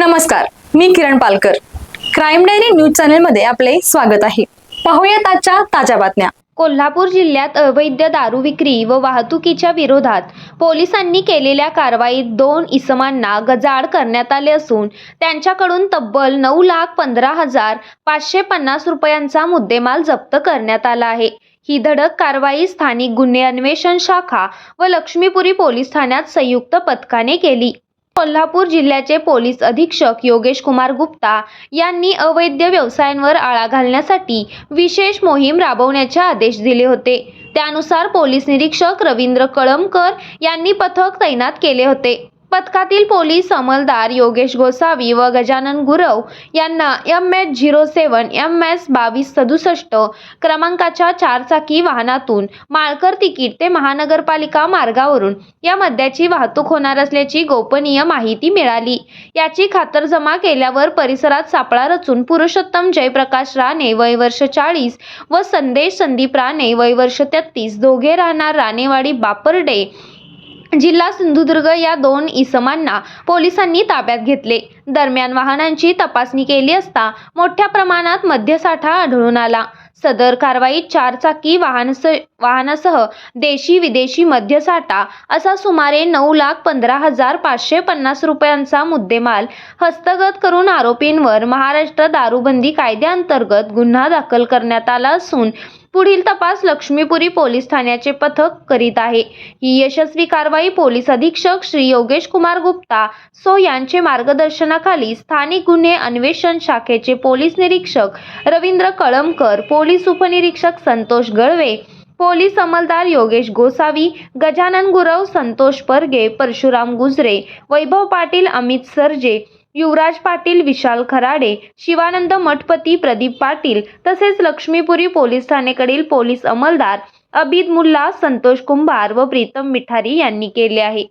नमस्कार मी Kiran Palkar. Crime diary news चॅनलमध्ये आपले स्वागत आहे. पाहूयात आजच्या ताज्या बातम्या. कोल्हापूर जिल्ह्यात अवैध दारू विक्री व वाहतुकीच्या विरोधात पोलिसांनी केलेल्या कारवाईत दोन इसमांना गजाड करण्यात आले असून त्यांच्याकडून तब्बल नऊ लाख पंधरा हजार पाचशे पन्नास रुपयांचा मुद्देमाल जप्त करण्यात आला आहे. ही धडक कारवाई स्थानिक गुन्हे अन्वेषण शाखा व लक्ष्मीपुरी पोलीस ठाण्यात संयुक्त पथकाने केली. कोल्हापूर जिल्ह्याचे पोलीस अधीक्षक योगेश कुमार गुप्ता यांनी अवैध व्यवसायांवर आळा घालण्यासाठी विशेष मोहीम राबवण्याचे आदेश दिले होते. त्यानुसार पोलीस निरीक्षक रवींद्र कळमकर यांनी पथक तैनात केले होते. पथकातील पोलीस अंमलदार योगेश गोसावी व गजानन गुरव यांना M H zero seven M S बावीस सदुसष्ट क्रमांकाच्या चारचाकी वाहनातून माळकर तिकीट ते महानगरपालिका मार्गावरून या मद्याची वाहतूक होणार असल्याची गोपनीय माहिती मिळाली. याची खातरजमा केल्यावर परिसरात सापळा रचून पुरुषोत्तम जयप्रकाश राणे वय वर्ष चाळीस व संदेश संदीप राणे वय वर्ष तेहतीस दोघे राहणार राणेवाडी बापर्डे जिल्हा सिंधुदुर्ग या दोन इसमांना पोलिसांनी ताब्यात घेतले. दरम्यान वाहनांची तपासणी केली असता मोठ्या प्रमाणात मद्यसाठा आढळून आला. सदर कारवाईत चारचाकी वाहनस वाहनासह देशी विदेशी मद्यसाठा असा सुमारे नऊ लाख पंधरा हजार पाचशे पन्नास रुपयांचा मुद्देमाल हस्तगत करून आरोपींवर महाराष्ट्र दारूबंदी कायद्याअंतर्गत गुन्हा दाखल करण्यात आला असून पुढील तपास लक्ष्मीपुरी पोलीस ठाण्याचे पथक करीत आहे. ही यशस्वी कारवाई पोलीस अधीक्षक श्री योगेश कुमार गुप्ता सो यांचे मार्गदर्शनाखाली स्थानिक गुन्हे अन्वेषण शाखेचे पोलीस निरीक्षक रवींद्र कळमकर पोलीस उपनिरीक्षक संतोष गळवे पोलीस अंमलदार योगेश गोसावी गजानन गुरव संतोष परगे परशुराम गुजरे वैभव पाटील अमित सरजे युवराज पाटील विशाल खराडे शिवानंद मठपती प्रदीप पाटील तसेच लक्ष्मीपुरी पोलीस ठाणेकडील पोलीस अंमलदार अबिद मुल्ला संतोष कुंभार व प्रीतम मिठारी यांनी केले आहे.